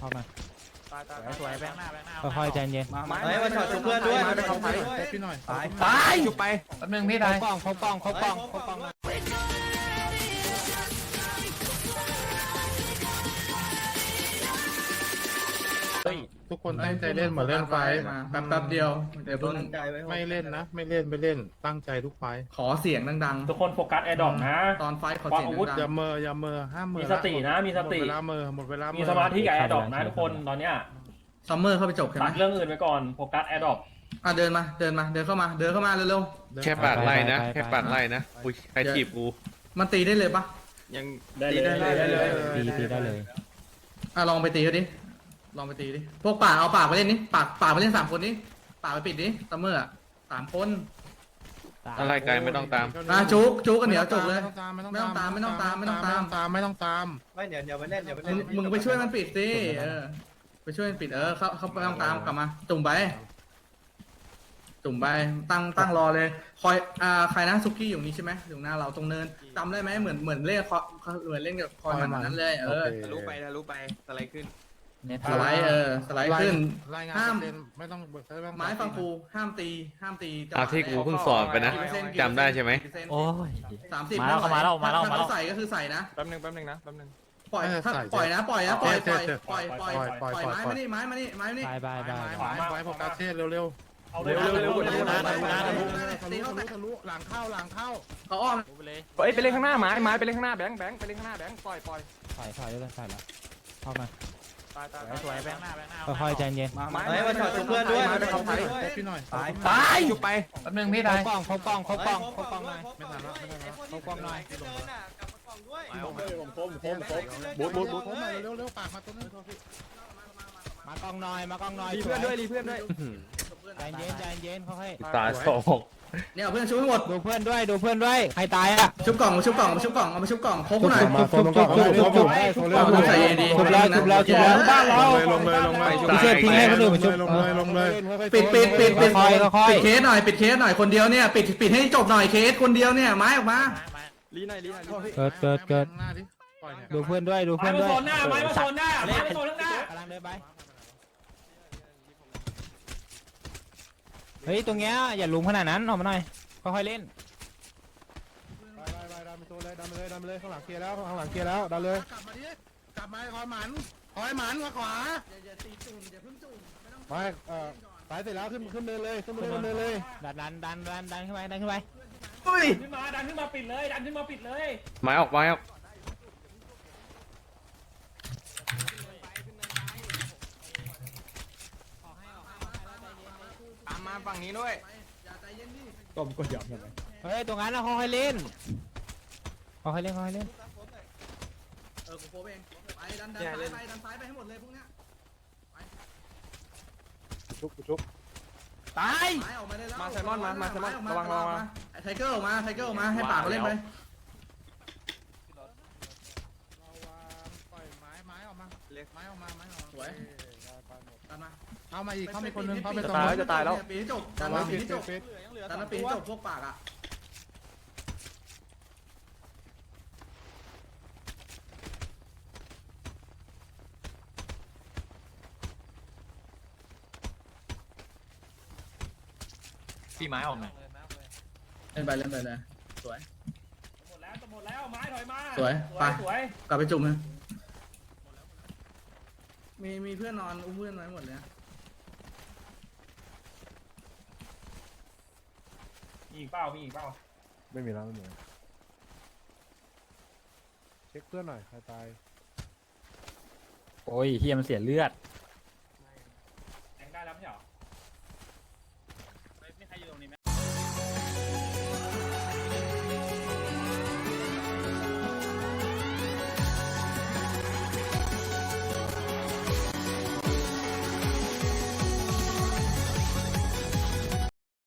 เข้ามาตายตายสวยแบงค์หน้าแบงค์หน้าค่อยๆใจเย็นมาเฮ้ยมาช็อตเพื่อนด้วยไปมาของไทยพี่หน่อยตายตายอยู่ไปแป๊บนึงพี่เขาตายกล้องเขากล้องเขากล้องเขากล้อง คนตั้งใจเล่นเหมือนเล่นไฟท์มาแป๊บแป๊บเดียวเดี๋ยวเพิ่งไม่เล่นนะ ไม่เล่นไม่เล่นตั้งใจทุกไฟท์ขอเสียงดังทุกคนโฟกัสแอร์ดรอปนะ ๆ ตอนไฟท์ขอเสียงวางอาวุธ ดัอย่างเมออย่าเมอห้ามเมอมีสตินะ มีสติ หมดเวลาเมอหมดเวลามีมีสมาธิกับแอร์ดรอปนะทุกคนตอนเนี้ยๆซัมเมอร์เข้าไปจบใช่ไหมตัดเรื่องอื่นไปก่อนโฟกัสแอร์ดรอปอะเดินมาเดินมาเดินเข้ามาเดินเข้ามาเร็วแค่ปาดไล่นะแค่ปาดไล่นะอุ้ยใครจีบกูๆมันตีได้เลยปะยังได้เลยได้เลยตีตีได้เลยอะลองไปตีเขาดิ ลองไปตีดิ พวกป่าเอาป่าไปเล่นนี่ป่าป่าไปเล่นสามคนนี้ป่าไปปิดดิซัมเมอร์อะสามคนอะไรไกลไม่ต้องตาม อะจุกจุกกันเดี๋ยวจบเลยไม่ต้องตามไม่ต้องตามไม่ต้องตามไม่ต้องตาม ไม่ต้องตาม ไม่เดี๋ยวเดี๋ยวไปเล่นเดี๋ยวไปมึเล่งนมึงไปช่วยมันปิดสิเออ ไปช่วยมันปิดเออเขาเขาไปต้องตามกลับมา จุ่มไป จุ่มไปตั้งตั้งรอเลย คอยอ่าใครนะซุกี้อยู่นี่ใช่ไหมอยู่หน้าเราตรงเนินจำได้ไหมเหมือนเหมือนเล่นคอเหมือนเล่นกับคอยมันนั้นเลยเออ ทะลุไปทะลุไปสไลด์ขึ้น สไลด์เออสไลด์ขึ้น รายงานห้ามเล่นไม่ต้องเบิกไม่ต้องไม้ฟังกูห้ามตีห้ามตีเอาที่กูเพิ่งสอนไปนะจำได้ใช่ไหม โอ้ย สามสิบมาแล้วมาแล้วมาแล้วถ้มาแล้วเขใส่ก็คือใส่นะแป๊บนึงแป๊บนึงนะแป๊บนึงปล่อยถ้าปล่อยนะปล่อยนะปล่อยปล่อยปล่อยปล่อยปล่อยไม้มานี่ไม้มานี่ไม้มานี่ บายบายบาย ไม้ไม้โฟกัสเทสเร็วเอาๆเลยนะเร็วๆเอาเลยนะทะลุนะทะนะลุนะทะลุทะลุทะลุหลังเข้าหลังเข้าเขาอ้อมเฮ้ยไปเล่นข้างหน้าไม้ไม้ไปเล่นข้างหน้าแบงค์แบงค์ไปเล่นข้างหน้าแบงค์ปล่อยปล่อยถอยถอยด้วยถอยแล้วเข้ามาตายตาย สวยแบงค์หน้าแบงค์หน้าค่อยๆใจเย็นมาเฮ้ยมาช็อตเพื่อนด้วยไปของไทยพี่หน่อยตายตายอยู่ไปแป๊บนึงพี่เขาตายกล้องเขากล้องเขากล้องเขากล้องหน่อยไม่ทันแล้วไม่ทันแล้วเขากล้องหน่อยบูดบูดบูดผมหน่อยเร็วๆปากมาตัวนึงมากล้องหน่อยมากล้องหน่อยรีเพื่อนด้วยรีเพื่อนด้วยใจเย็นใจเย็นค่อยตาสอง เนี่ยเพื่อนชุบให้หมดๆดูเพื่อนด้วยดูเพื่อนด้วยใครตายอะชุบกล่องมาชุบกล่องมาชุบกล่องเอามาชุบกล่องโค้งหน่อยมาโซนตรงกลางโซนตรงกลางโซนกล่องต้องใส่ดีชุบแล้วชุบแล้วชุบแล้วบ้านเราลงเลยลงเลยลงไม่เลยใช่ทิ้งให้คนอื่นมาชุบลงเลยลงเลยปิดปิดปิดปิดค่อยๆค่อยๆปิดเคสหน่อยปิดเคสหน่อยคนเดียวเนี่ยปิดปิดให้จบหน่อยเคสคนเดียวเนี่ยไม้ออกมารีหน่อยรีหน่อยรีหน่อยเกิดเกิดเกิดหน้าดิปล่อยเนี่ยดูเพื่อนด้วยดูไม้เพื่อนมาด้วยโซนหน้าไม้มาโซนหน้าไม้มาโซนข้างหน้ากำลังเดินไป เฮ้ย ตรงเนี้ยอย่าลุมขนาดนั้นออกมาหน่อย ค่อยๆเล่น ไปไปไปดันไปตัวเลยดันไปเลยดันไปเลยข้างหลังเคลียร์แล้วข้างหลังเคลียร์แล้วดันเลยกลับมาดิ กลับมาคอยหมันคอยหมันมาขวาอย่าตีจุ่มอย่าเพิ่งจุ่มไม่ต้องไปเอ่อสายเสร็จแล้วขึ้นขึ้นเดินเลยขึ้นเดินเดินเลยดันดันดันดันดันขึ้นไปดันขึ้นไปขึ้นมาดันขึ้นมาปิดเลยดันขึ้นมาปิดเลย ไม้ออกไม้ออก มมาฝั่งนี้ด้วยอย่าใจเย็นดิเฮ้ยตรงนั้นนะค่อยๆเล่นค่อยๆเล่นค่อยๆเล่นเออผมโค้งเองไปดันดันซ้ายไปดันซ้ายไปให้หมดเลยพวกเนี้ยชุบชุบตายไม้ออกมาได้แล้วมาไซมอนมามาไซมอนออกระวังระวังไทเกอร์ออกมาไทเกอร์ออกมาให้ป่าเขาเล่นไป ปล่อยไม้ไม้ออกมา เล็กไม้ออกมาไม้ออกมาสวยดันมาเอามาอีกเข้ามีคนนึงเข้าไปจะตรงตายแล้วจะตายแล้ว ปีให้จบดันมาปีให้จบดันมาปีให้จบพวกปากอะตีไม้ออกหน่อยเล่นไปเล่นไปเลยสวย หมดแล้วจะหมดแล้วไม้ถอยมาสวยไป สวยกลับไปจุ่มนะ มีมีเพื่อนนอนอุ้มเพื่อนไว้หมดเลยนะมีอีกเปล่ามีอีกเปล่าไม่มีแล้วไม่มีเช็คเพื่อนหน่อยใครตายโอ้ยเฮียมันเสียเลือด แทงได้แล้วไม่ใช่เหรอ